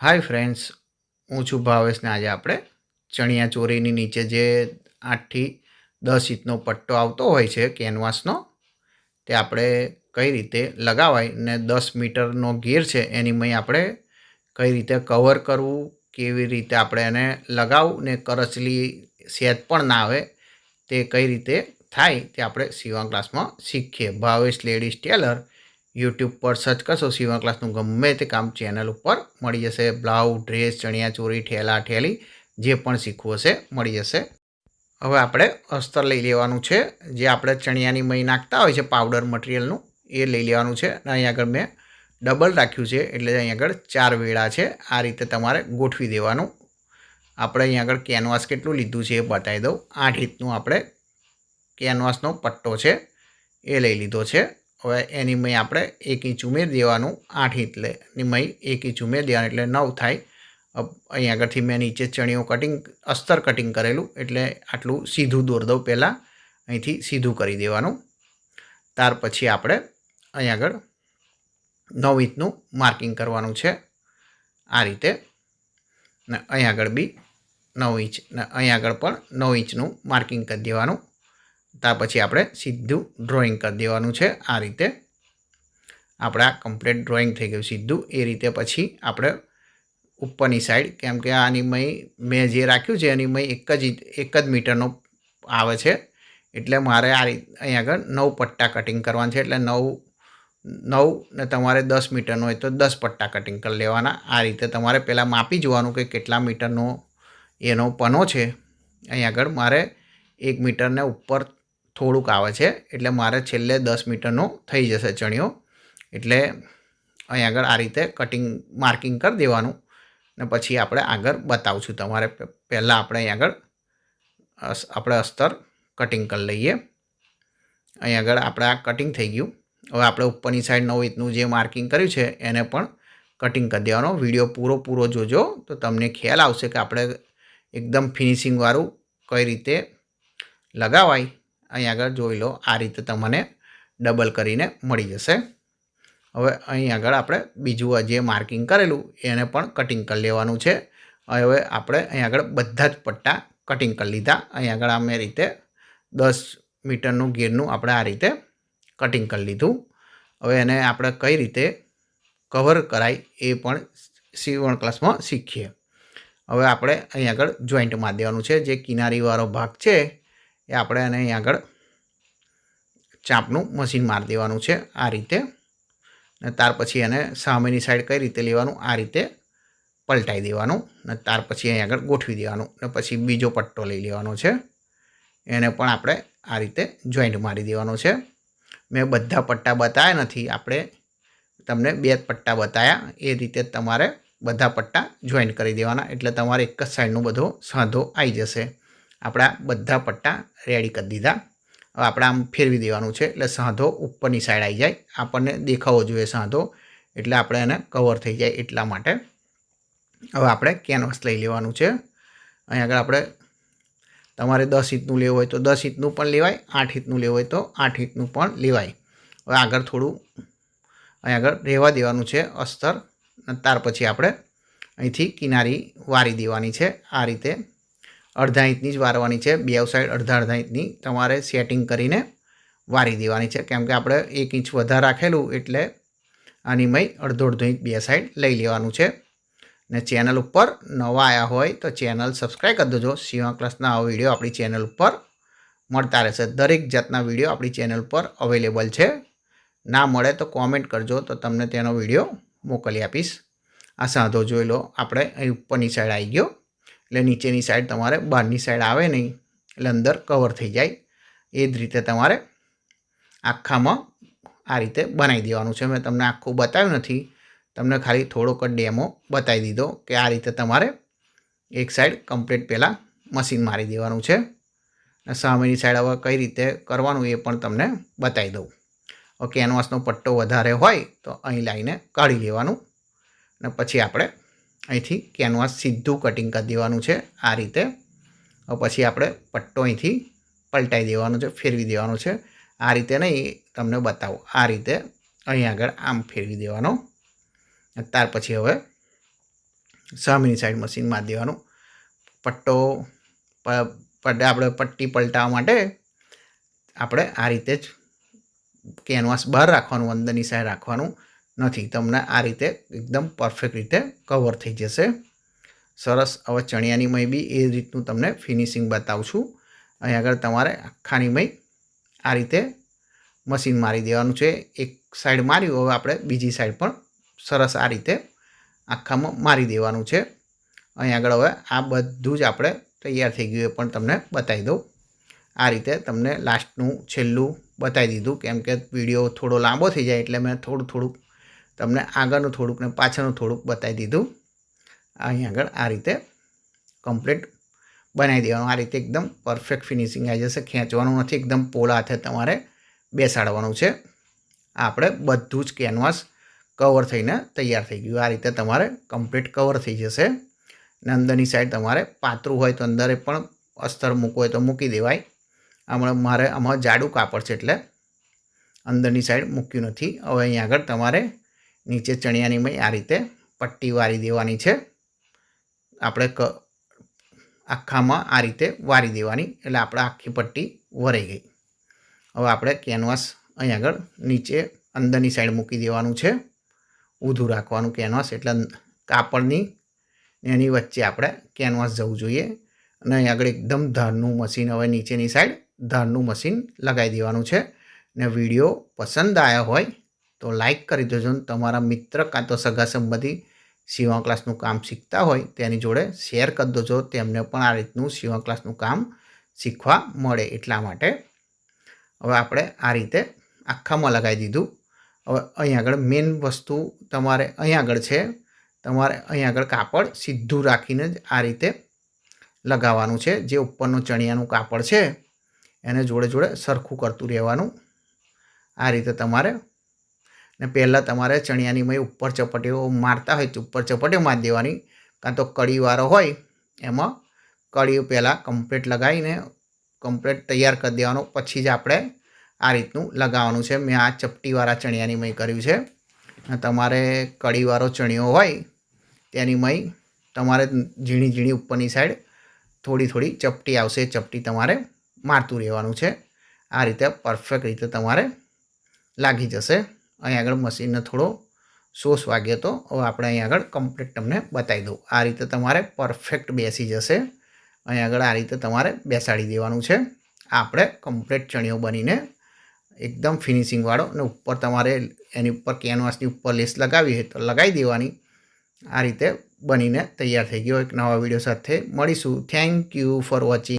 Hi friends હું છું ભાવેશને આજે આપણે ચણિયા ચોરીની નીચે જે આઠથી દસ ઇંચનો પટ્ટો આવતો હોય છે, કેનવાસનો, તે આપણે કઈ રીતે લગાવાય ને દસ મીટરનો ગેર છે, એની મય આપણે કઈ રીતે કવર કરવું, કેવી રીતે આપણે એને લગાવવું ને કરચલી સેજ પણ ના આવે, તે કઈ રીતે થાય તે આપણે સીવા ક્લાસમાં શીખીએ. ભાવેશ લેડીઝ ટેલર યુટ્યુબ પર સર્ચ કરશો સીવણ ક્લાસનું ગમે તે કામ ચેનલ ઉપર મળી જશે. બ્લાઉઝ, ડ્રેસ, ચણિયા ચોરી ઠેલા, ઠેલી, જે પણ શીખવું હશે મળી જશે. હવે આપણે અસ્તર લઈ લેવાનું છે. જે આપણે ચણિયાની મય નાખતા હોય છે, પાવડર મટીરિયલનું, એ લઈ લેવાનું છે. અને અહીં આગળ મેં ડબલ રાખ્યું છે, એટલે અહીં આગળ ચાર વેળા છે. આ રીતે તમારે ગોઠવી દેવાનું. આપણે અહીં આગળ કેનવાસ કેટલું લીધું છે એ બતાવી દઉં. આઠ ઇંચનું આપણે કેનવાસનો પટ્ટો છે, એ લઈ લીધો છે. હવે એની મય આપણે એક ઇંચ ઉમેરી દેવાનું, આઠ ઇંચની મય એક ઇંચ ઉમેરી દેવાનું એટલે નવ થાય. અહીં આગળથી મેં નીચે ચણીઓ કટિંગ અસ્તર કટિંગ કરેલું એટલે આટલું સીધું દોર દઉં પહેલાં. અહીંથી સીધું કરી દેવાનું. ત્યાર પછી આપણે અહીં આગળ નવ ઇંચનું માર્કિંગ કરવાનું છે આ રીતે. ને અહીં આગળ બી નવ ઇંચ, ને અહીં આગળ પણ નવ ઇંચનું માર્કિંગ કરી દેવાનું. ત્યાર પછી આપણે સીધું ડ્રોઈંગ કરી દેવાનું છે આ રીતે. આપણે આ કમ્પ્લીટ ડ્રોઈંગ થઈ ગયું સીધું. એ રીતે પછી આપણે ઉપરની સાઈડ કેમ કે આની મય, મેં જે રાખ્યું છે એની મય એક જ એક જ મીટરનો આવે છે. એટલે મારે આ રીત, અહીં આગળ નવ પટ્ટા કટિંગ કરવાના છે. એટલે નવ નવ ને તમારે દસ મીટરનો હોય તો દસ પટ્ટા કટિંગ કરી લેવાના. આ રીતે તમારે પહેલાં માપી જોવાનું કે કેટલા મીટરનો એનો પનો છે. અહીં આગળ મારે એક મીટરને ઉપર થોડુંક આવે છે, એટલે મારે છેલ્લે દસ મીટરનો થઈ જશે ચણિયો. એટલે અહીં આગળ આ રીતે કટિંગ માર્કિંગ કરી દેવાનું. ને પછી આપણે આગળ બતાવશું તમારે પહેલાં આપણે અહીં આગળ આપણે અસ્તર કટિંગ કરી લઈએ. અહીં આગળ આપણે આ કટિંગ થઈ ગયું. હવે આપણે ઉપરની સાઈડ નવ ઇંચનું જે માર્કિંગ કર્યું છે, એને પણ કટિંગ કરી દેવાનો. વીડિયો પૂરો પૂરો જોજો, તો તમને ખ્યાલ આવશે કે આપણે એકદમ ફિનિશિંગવાળું કઈ રીતે લગાવાય. અહીં આગળ જોઈ લો, આ રીતે તમને ડબલ કરીને મળી જશે. હવે અહીં આગળ આપણે બીજું જે માર્કિંગ કરેલું, એને પણ કટિંગ કરી લેવાનું છે. હવે આપણે અહીં આગળ બધા જ પટ્ટા કટિંગ કરી લીધા. અહીં આગળ અમે રીતે દસ મીટરનું ગેરનું આપણે આ રીતે કટિંગ કરી લીધું. હવે એને આપણે કઈ રીતે કવર કરાય એ પણ સીવણ ક્લાસમાં શીખીએ. હવે આપણે અહીં આગળ જોઈન્ટમાં દેવાનું છે. જે કિનારીવાળો ભાગ છે એ આપણે એને અહીં આગળ ચાંપનું મશીન મારી દેવાનું છે આ રીતે. ને ત્યાર પછી એને સામેની સાઈડ કઈ રીતે લેવાનું આ રીતે પલટાઈ દેવાનું. ને ત્યાર પછી અહીં આગળ ગોઠવી દેવાનું. ને પછી બીજો પટ્ટો લઈ લેવાનો છે. એને પણ આપણે આ રીતે જોઈન્ટ મારી દેવાનો છે. મેં બધા પટ્ટા બતાવ્યા નથી. આપણે તમને બે પટ્ટા બતાવ્યા એ રીતે તમારે બધા પટ્ટા જોઈન્ટ કરી દેવાના. એટલે તમારે એક જ સાઈડનો બધો સાંધો આવી જશે. આપણા બધા પટ્ટા રેડી કરી દીધા. હવે આપણે આમ ફેરવી દેવાનું છે, એટલે સાંધો ઉપરની સાઈડ આવી જાય. આપણને દેખાવો જોઈએ સાંધો, એટલે આપણે એને કવર થઈ જાય એટલા માટે. હવે આપણે કેનવાસ લઈ લેવાનું છે. અહીં આગળ આપણે તમારે દસ ઇંચનું લેવું હોય તો દસ ઇંચનું પણ લેવાય, આઠ ઇંચનું લેવું હોય તો આઠ ઇંચનું પણ લેવાય. હવે આગળ થોડું અહીં આગળ રહેવા દેવાનું છે અસ્તર ત્યાર પછી આપણે અહીંથી કિનારી વારી દેવાની છે. આ રીતે અડધા ઇંચની જ વારવાની છે. બે સાઈડ અડધા અડધા ઇંચની તમારે સેટિંગ કરીને વારી દેવાની છે. કેમ કે આપણે એક ઇંચ વધારે રાખેલું એટલે આની મય અડધો અડધો ઇંચ બે સાઈડ લઈ લેવાનું છે. ને ચેનલ ઉપર નવા આવ્યા હોય તો ચેનલ સબસ્ક્રાઈબ કરી દેજો. સીવા ક્લાસના આ વીડિયો આપણી ચેનલ ઉપર મળતા રહેશે. દરેક જાતના વીડિયો આપણી ચેનલ પર અવેલેબલ છે. ના મળે તો કોમેન્ટ કરજો તો તમને તેનો વીડિયો મોકલી આપીશ. આ સાંધો જોઈ લો. આપણે અહીં ઉપરની સાઈડ આવી ગયો. એટલે નીચેની સાઈડ તમારે બહારની સાઈડ આવે નહીં. એટલે અંદર કવર થઈ જાય. એ જ રીતે તમારે આખામાં આ રીતે બનાવી દેવાનું છે. મેં તમને આખું બતાવ્યું નથી. તમને ખાલી થોડોક ડેમો બતાવી દીધો કે આ રીતે તમારે એક સાઈડ કમ્પ્લીટ પહેલાં મશીન મારી દેવાનું છે. અને સામેની સાઈડ હવે કઈ રીતે કરવાનું એ પણ તમને બતાવી દઉં. હવે કેનવાસનો પટ્ટો વધારે હોય તો અહીં લાવીને કાઢી લેવાનું. અને પછી આપણે અહીંથી કેનવાસ સીધું કટિંગ કરી દેવાનું છે આ રીતે. પછી આપણે પટ્ટો અહીંથી પલટાઈ દેવાનો છે, ફેરવી દેવાનો છે. આ રીતે નહીં, તમને બતાવો. આ રીતે અહીં આગળ આમ ફેરવી દેવાનો. ત્યાર પછી હવે સામેની સાઈડ મશીન મારી દેવાનું. પટ્ટો આપણે પટ્ટી પલટાવવા માટે આપણે આ રીતે જ કેનવાસ બહાર રાખવાનું, અંદરની સાઈડ રાખવાનું. નથી. તમને આ રીતે એકદમ પરફેક્ટ રીતે કવર થઈ જશે. સરસ. હવે ચણિયાની મય બી એ રીતનું તમને ફિનિશિંગ બતાવું છું. અહીં આગળ તમારે આખાની મય આ રીતે મશીન મારી દેવાનું છે. એક સાઈડ માર્યું, હવે આપણે બીજી સાઈડ પણ સરસ આ રીતે આખામાં મારી દેવાનું છે. અહીં આગળ હવે આ બધું જ આપણે તૈયાર થઈ ગયું એ પણ તમને બતાવી દઉં. આ રીતે તમને લાસ્ટનું છેલ્લું બતાવી દીધું. કેમ કે વીડિયો થોડો લાંબો થઈ જાય એટલે મેં થોડું થોડુંક તમને આગળનું થોડુંક ને પાછળનું થોડુંક બતાવી દીધું. અહીં આગળ આ રીતે કમ્પ્લીટ બનાવી દેવાનું. આ રીતે એકદમ પરફેક્ટ ફિનિશિંગ આવી જશે. ખેંચવાનું નથી. એકદમ પોલા હાથે તમારે બેસાડવાનું છે. આપણે બધું જ કેનવાસ કવર થઈને તૈયાર થઈ ગયું. આ રીતે તમારે કમ્પ્લીટ કવર થઈ જશે. અને અંદરની સાઈડ તમારે પાતળું હોય તો અંદરે પણ અસ્તર મૂકવું હોય તો મૂકી દેવાય. હમણાં મારે આમાં જાડું કાપડ છે એટલે અંદરની સાઈડ મૂક્યું નથી. હવે અહીં આગળ તમારે નીચે ચણિયાની મય આ રીતે પટ્ટી વારી દેવાની છે. આપણે ક આખામાં આ રીતે વારી દેવાની, એટલે આપણે આખી પટ્ટી વરાઈ ગઈ. હવે આપણે કેનવાસ અહીં આગળ નીચે અંદરની સાઈડ મૂકી દેવાનું છે. ઊંધું રાખવાનું કેનવાસ, એટલે કાપડની એની વચ્ચે આપણે કેનવાસ જવું જોઈએ. અને અહીં આગળ એકદમ ધારનું મશીન, હવે નીચેની સાઈડ ધારનું મશીન લગાવી દેવાનું છે. ને વીડિયો પસંદ આવ્યો હોય તો લાઈક કરી દેજો ને તમારા મિત્ર કાં તો સગા સંબંધી સીવણ ક્લાસનું કામ શીખતા હોય તેની જોડે શેર કરી દેજો. તેમને પણ આ રીતનું સીવણ ક્લાસનું કામ શીખવા મળે એટલા માટે. હવે આપણે આ રીતે આખામાં લગાવી દીધું. હવે અહીં આગળ મેઇન વસ્તુ તમારે અહીં આગળ છે. તમારે અહીં આગળ કાપડ સીધું રાખીને જ આ રીતે લગાવવાનું છે. જે ઉપરનું ચણિયાનું કાપડ છે, એને જોડે જોડે સરખું કરતું રહેવાનું. આ રીતે તમારે ને પહેલાં તમારે ચણિયાની મય ઉપર ચપટીઓ મારતા હોય, ઉપર ચપટીઓ મારી દેવાની. કાં તો કડીવાળો હોય, એમાં કડીઓ પહેલાં કમ્પ્લીટ લગાવીને કમ્પ્લીટ તૈયાર કરી દેવાનો. પછી જ આપણે આ રીતનું લગાવવાનું છે. મેં આ ચપટીવાળા ચણિયાની મય કર્યું છે. તમારે કડીવાળો ચણિયો હોય તેની મય તમારે ઝીણી ઝીણી ઉપરની સાઈડ થોડી થોડી ચપટી આવશે. ચપટી તમારે મારતું રહેવાનું છે. આ રીતે પરફેક્ટ રીતે તમારે લાગી જશે. અહીં આગળ મશીનને થોડો સોસ વાગ્યો તો હવે આપણે અહીં આગળ કમ્પ્લીટ તમને બતાવી દઉં. આ રીતે તમારે પરફેક્ટ બેસી જશે. અહીં આગળ આ રીતે તમારે બેસાડી દેવાનું છે. આપણે કમ્પ્લીટ ચણિયો બનીને એકદમ ફિનિશિંગવાળો અને ઉપર તમારે એની ઉપર કેનવાસની ઉપર લેસ લગાવી હોય તો લગાવી દેવાની. આ રીતે બનીને તૈયાર થઈ ગયો. એક નવા વીડિયો સાથે મળીશું. Thank you for watching